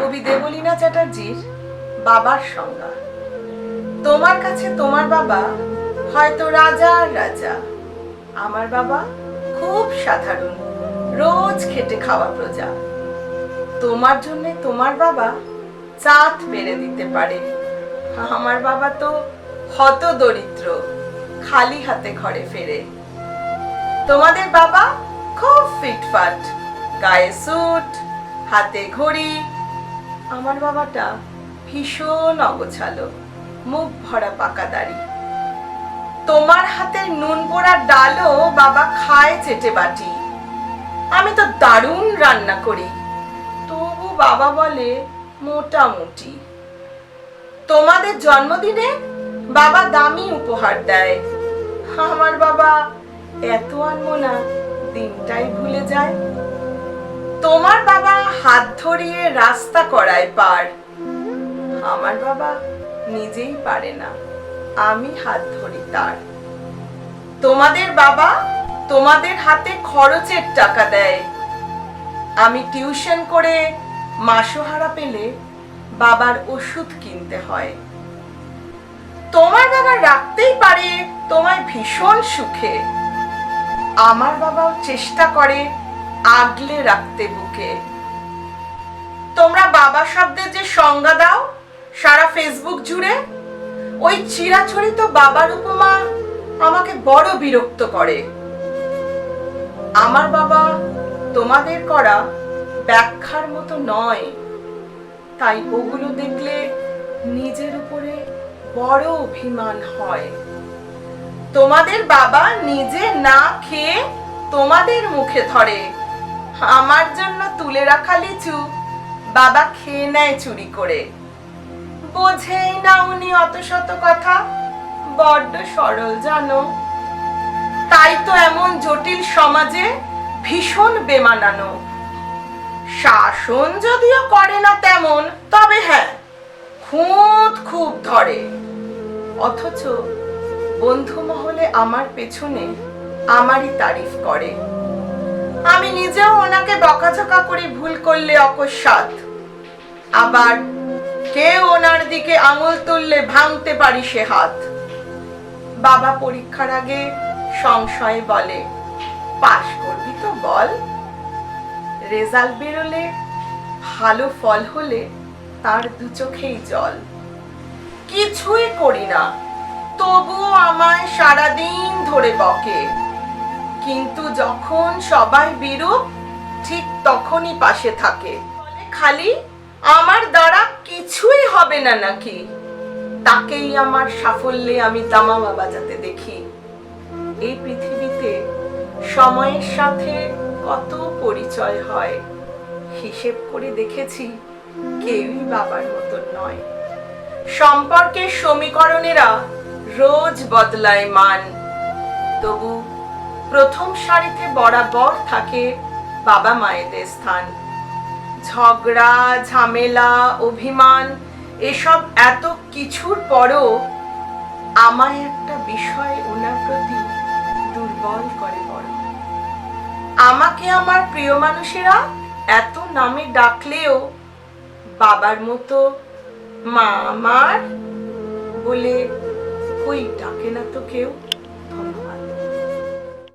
কবি দেবলীনা চ্যাটার্জির বাবার সংজ্ঞা। তোমার কাছে তোমার বাবা, হয়তো রাজার রাজা। আমার বাবা খুব সাধারণ, রোজ খেটে খাওয়া প্রজা। তোমার জন্য তোমার বাবা চাঁদ পেরে দিতে পারে। আমার বাবা তো হত দরিদ্র, খালি হাতে ঘরে ফেরে। তোমাদের বাবা খুব ফিটফাট, গায়ে স্যুট হাতে ঘড়ি আমার বাবাটা ভীষণ অগোছালো, মুখ ভরা পাকা দাড়ি। তোমার হাতের নুন পোড়া ডালও বাবা খায় চেটে বাটি। আমি তো দারুণ রান্না করি, তবু বাবা বলে মোটামুটি। তোমাদের জন্মদিনে বাবা দামি উপহার দেয়। আমার বাবা এত আনব না দিনটাই ভুলে যায়। তোমার বাবা হাত ধরিয়ে রাস্তা করায় পার। আমার বাবা নিজেই পারে না, আমি হাত ধরি তার। তোমাদের বাবা তোমাদের হাতে খরচের টাকা দেয়। আমি টিউশন করে মাসোহারা পেলে বাবার ওষুধ কিনতে হয়। তোমার বাবা রাখতেই পারে, তোমায় ভীষণ সুখে। আমার বাবাও চেষ্টা করে আগলে রাখতে বুকে। তোমরা বাবা শব্দের যে সংজ্ঞা দাও, সারা ফেসবুক জুড়ে, ওই চিরাচরিত বাবার উপমা আমাকে বড় বিরক্ত করে। আমার বাবা তোমাদের করা ব্যাখ্যার মতো নয়। তাই ওগুলো দেখলে নিজের উপরে বড় অভিমান হয়। তোমাদের বাবা নিজে না খেয়ে তোমাদের মুখে ধরে। আমার জন্য তুলে রাখা লিচু বাবা খেয়ে নেয় চুরি করে। বোঝেই না উনি অত শত কথা। বড্ড সরল, জানো? তাই তো এমন জটিল সমাজে ভীষণ বেমানানো। শাসন যদিও করে না তেমন, তবে হ্যাঁ খুঁত খুব ধরে। অথচ বন্ধু মহলে আমার পেছনে আমারই তারিফ করে। আমি নিজেও ওনাকে বকাঝকা করে ভুল করলে অকস্মাৎ। আবার কেউ ওনার দিকে আঙুল তুললে ভাঙতে পারি সে হাত। বাবা পরীক্ষার আগে সংশয়ে বলে, পাশ করবি তো বল। রেজাল্ট বেরোলে ভালো ফল হলে তার দু চোখেই জল। কিছুই করি না, তবুও আমায় সারাদিন ধরে বকে। কিন্তু যখন সবাই বিরূপ, ঠিক তখনই পাশে থাকে। খালি আমার দ্বারা কিছুই হবে না নাকি? তাকেই আমার সাফল্যে আমি দামামা বাজাতে দেখি। এই পৃথিবীতে সময়ের সাথে কত পরিচয় হয়, হিসেব করে দেখেছি কেউই বাবার মতন নয়। সম্পর্কের সমীকরণেরা রোজ বদলায় মান। তবু প্রথম সারিতে বরাবর থাকে বাবা মায়েদের স্থান। ঝগড়া, ঝামেলা, অভিমান, এসব এত কিছুর পরও আমায় একটা বিষয় ওনার প্রতি দুর্বল করে বড় আমাকে আমার প্রিয় মানুষেরা এত নামে ডাকলেও বাবার মতো মা আমার বলে, কই, ডাকে না তো কেউ?